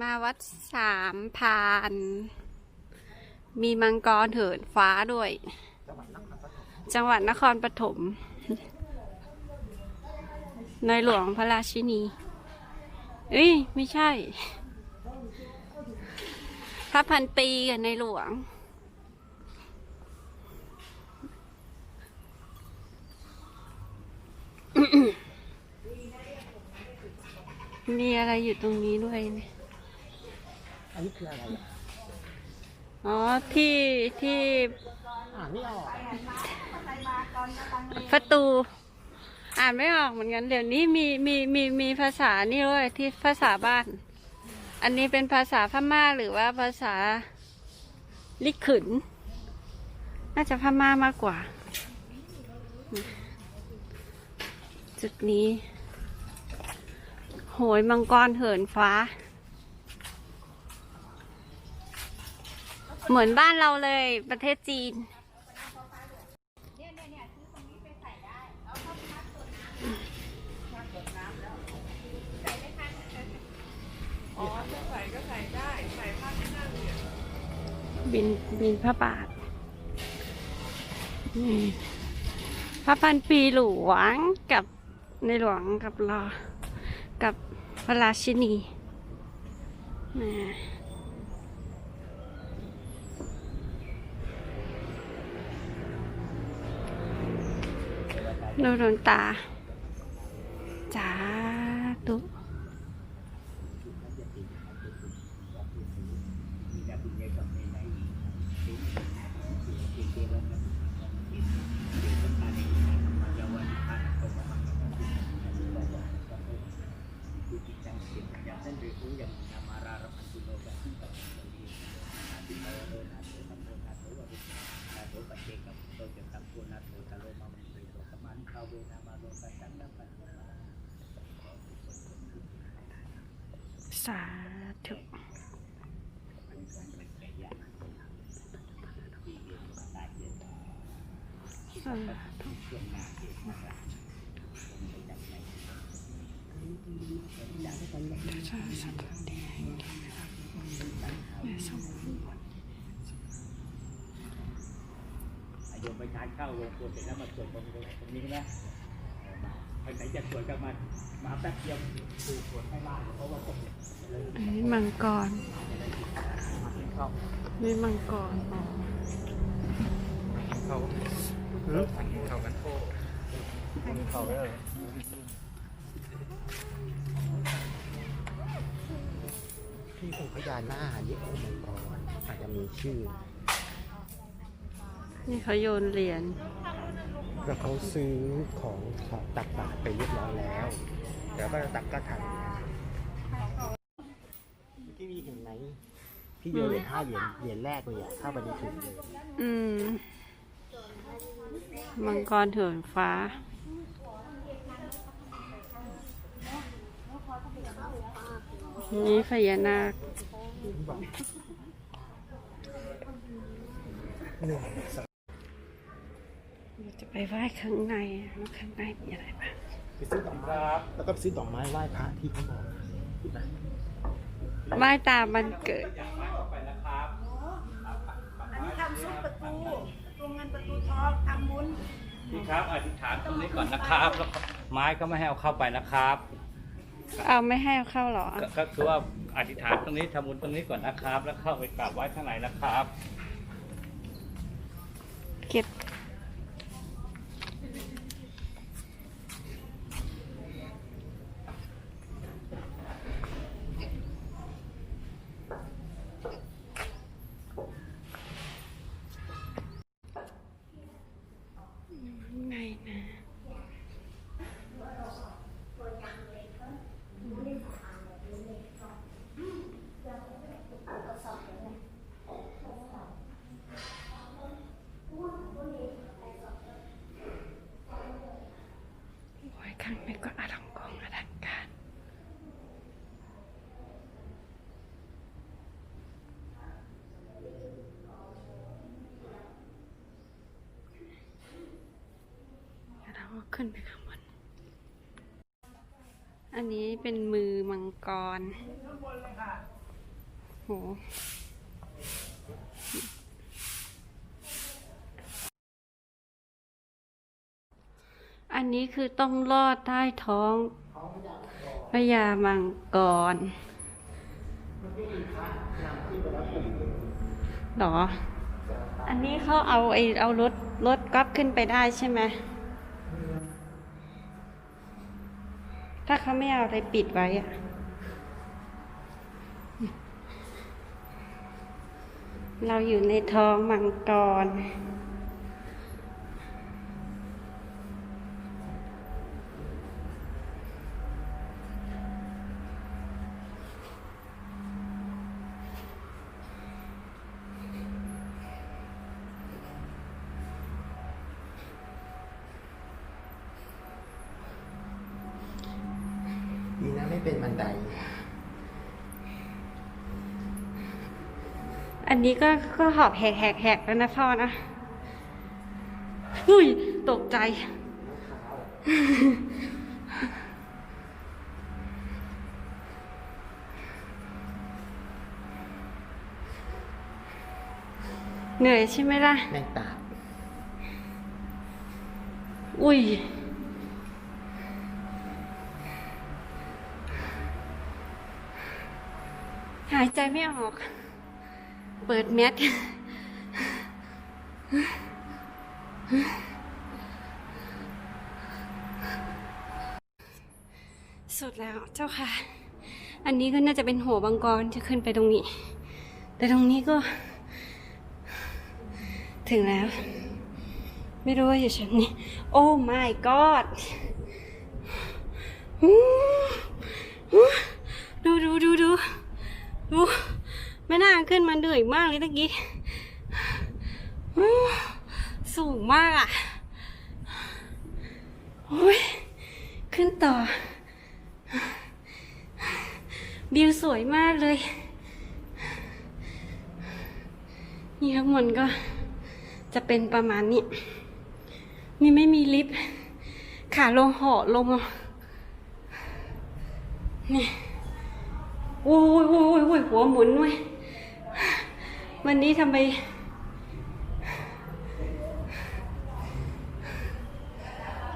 มาวัดสามพาน มีมังกรเหินฟ้าด้วย จังหวัดนครปฐมในหลวงพระราชินี เอ้ย ไม่ใช่พระพันปีกับในหลวง มีอะไรอยู่ตรงนี้ด้วยเนี่ย นนี้คืออะไรอะอ๋อที่ที่อ่านไม่ออกประตู อ่านไม่ออกเหมือนกัน เดี๋ยวนี้มีมีมีมีภาษานี่ด้วยที่ภาษาบ้าน อันนี้เป็นภาษาพม่าหรือว่าภาษาลิขึนน่าจะพม่ามากกว่า จุดนี้ โหยมังกรเหินฟ้า เหมือนบ้านเราเลยประเทศจีน บินบินพระบาทนี่พระพันปีหลวงกับในหลวงกับรอ กับพระราชินี นี่ดูดวงตาจ้าตุ สาธุสาธุสาธุสาธุดีแห่งดีนะครับแม่สมบูรณ์โยมไปทานข้าวลงตัวเสร็จแล้วมาสวดตรงนี้ตรงนี้ใช่ไหม ไปไหนจะสวดกันมามาแป๊บเดียวคือสวดไม่ได้เพราะว่าต้องเลยอันนี้มังกรนี่มังกรอ๋อเขาเขากันโทษเขาเลยที่ของพญานาคยึดองมังกรอาจจะมีชื่อ นี่เขาโยนเหรียญ แล้วเขาซื้อของของตักบาตรไปเรียบร้อยแล้วเดี๋ยวก็จะตักก็ทันที่มีเห็นไหมพี่โยนเหรียญห้าเหรียญเหรียญแรกเลยอะเข้าไปในถุงเลยอืม มังกรเถินฟ้า นี่พญานาค หนึ่งสองเราจะ ไปไหว้ข้างในว่าข้างในมีอะไรบ้างไปซื้อดอกไม้แล้วก็ไปซื้อดอกไม้ไหว้พระที่เขาบอกนะไหว้ตามมันเกิด อันนี้ทำซุปประตูประตูเงินประตูทองทำบุญพี่ครับอธิษฐานตรงนี้ก่อนนะครับแล้วก็ไม้ก็ไม่ให้เอาเข้าไปนะครับเอาไม่ให้เอาเข้าเหรอ ก็ก็คือว่าอธิษฐานตรงนี้ทำบุญตรงนี้ก่อนนะครับ แล้วเข้าไปกราบไหว้ข้างในนะครับ โอ้ยข้างในก็อลังกงอลังการเดี๋ยวเราก็ขึ้นไปข้างบน อันนี้เป็นมือมังกรโห นี้คือต้องลอดใต้ท้องพญามังกรหรอ อันนี้เขาเอาไอเอารถรถก๊อฟขึ้นไปได้ใช่ไหม ถ้าเขาไม่เอาอะไรปิดไว้อะเราอยู่ในท้องมังกร เป็นบันได อันนี้ก็ก็หอบแหกแหกแหกแล้วนะพ่อนะอุ้ย ตกใจ เหนื่อยใช่ไหมล่ะ แม่งตาบ อุ้ย หายใจไม่ออก เปิดแมสสุดแล้วเจ้าค่ะ อันนี้ก็น่าจะเป็นหัวบางกรจะขึ้นไปตรงนี้ แต่ตรงนี้ก็ ถึงแล้ว ไม่รู้ว่าอยู่ชั้นนี้ โอ้ my god อู้อู้ดูดูดูดูดู ไม่น่าขึ้นมาเหนื่อยมากเลยตะกี้สูงมากอะขึ้นต่อ วิวสวยมากเลย นี่ทั้งหมดก็จะเป็นประมาณนี้ นี่ไม่มีลิฟต์ขาลงหาะลงอะนี่โอ้ย อ้ยโอ้ยหัวหมุนเว้ยวันนี้ทำไม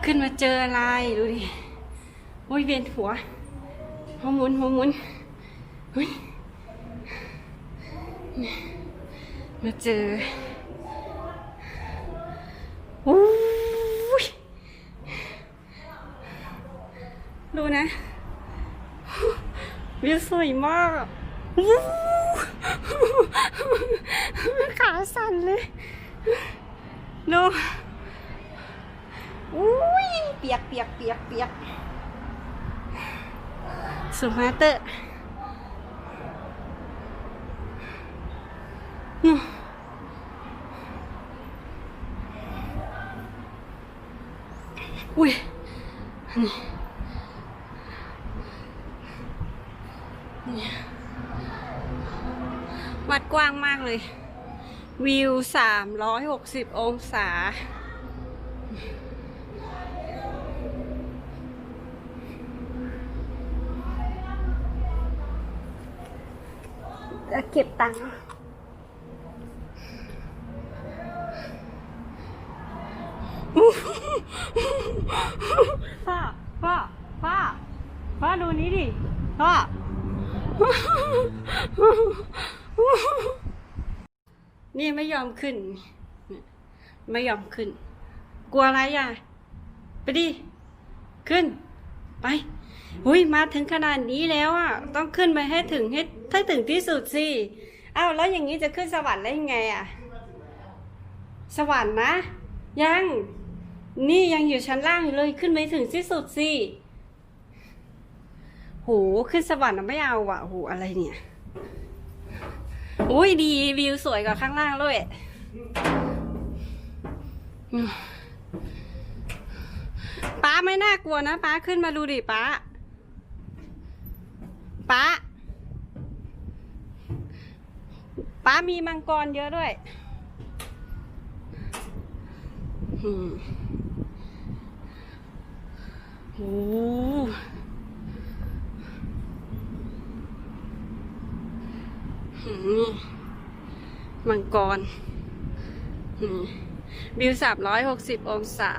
ขึ้นมาเจออะไรดูดิโอ้ยเวียนหัวหัวหมุนหัวหมุนเฮ้ยมาเจอโอ้ยดูนะวิวสวยมาก ขาสั่นเลยดูอุ้ยเปียกเปียกเปียกเปียกสมาเตอร์อุ้ยนี่นี่ วัดกว้างมากเลย วิวสามร้อยหกสิบองศา จะเก็บตังค์พ่อพ่อพ่อพ่อดูนี้ดิพ่อ นี่ไม่ยอมขึ้น ไม่ยอมขึ้น กลัวอะไรอะ ไปดิ ขึ้น ไปอุ้ยมาถึงขนาดนี้แล้วอะ ต้องขึ้นไปให้ถึงให้ให้ถึงที่สุดสิอ้าวแล้วอย่างนี้จะขึ้นสวรรค์ได้ยังไงอะ สวรรค์นะ ยัง นี่ยังอยู่ชั้นล่างอยู่เลยขึ้นไปถึงที่สุดสิโหขึ้นสวรรค์ไม่เอาอะโหอะไรเนี่ย อุ้ยดีวิวสวยกว่าข้างล่างเลยป้าไม่น่ากลัวนะป้าขึ้นมาดูดิป้าป้าป้ามีมังกรเยอะด้วยอืมโอ้ โหอืมมังกรอืมวิวสามร้อยหกสิบองศา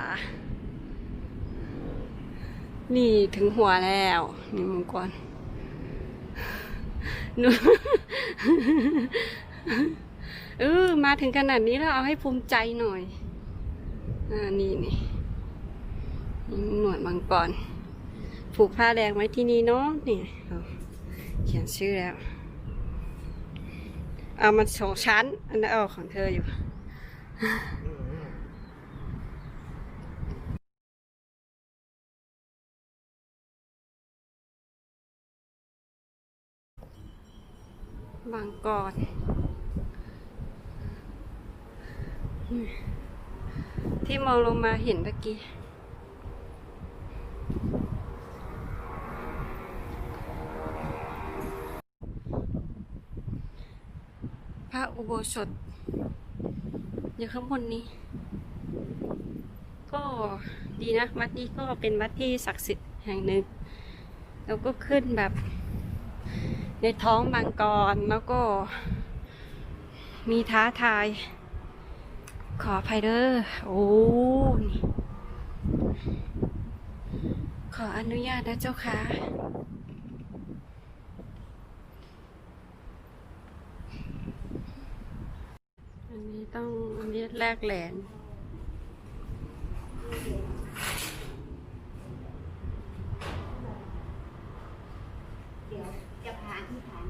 นี่ถึงหัวแล้ว นี่มังกรหนูเออมาถึงขนาดนี้แล้วเอาให้ภูมิใจหน่อย อ่า นี่นี่หนวยมังกร ผูกผ้าแดงไว้ที่นี่เนาะนี่เขียนชื่อแล้ว เอามาสองชั้น อันนั้นเอาของเธออยู่ บางกอนที่มองลงมาเห็นเมื่อกี้ พระอุโบสถอยู่ข้างบนนี้ ก็ดีนะ วัดนี้ก็เป็นวัดที่ศักดิ์สิทธิ์แห่งหนึ่ง แล้วก็ขึ้นแบบในท้องบางกรแล้วก็มีท้าทาย ขอภัยเด้อโอ้ขออนุญาตนะเจ้าค่ะ อันนี้ ต้องอันนี้แลกแหลนเดี๋ยวจะพาที่ฐาน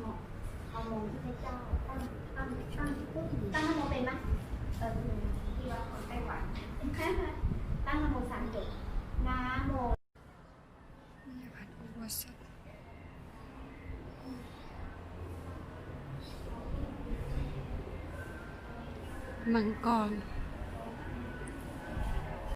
หมอกเอาโมงที่พระเจ้าตั้งตั้งตั้งตั้งนโมเป็นไหมเออที่วัดของไต้หวันเป็นแค่ไหมตั้งนโมสามจบนะโมวัดอุโบสถ มังกร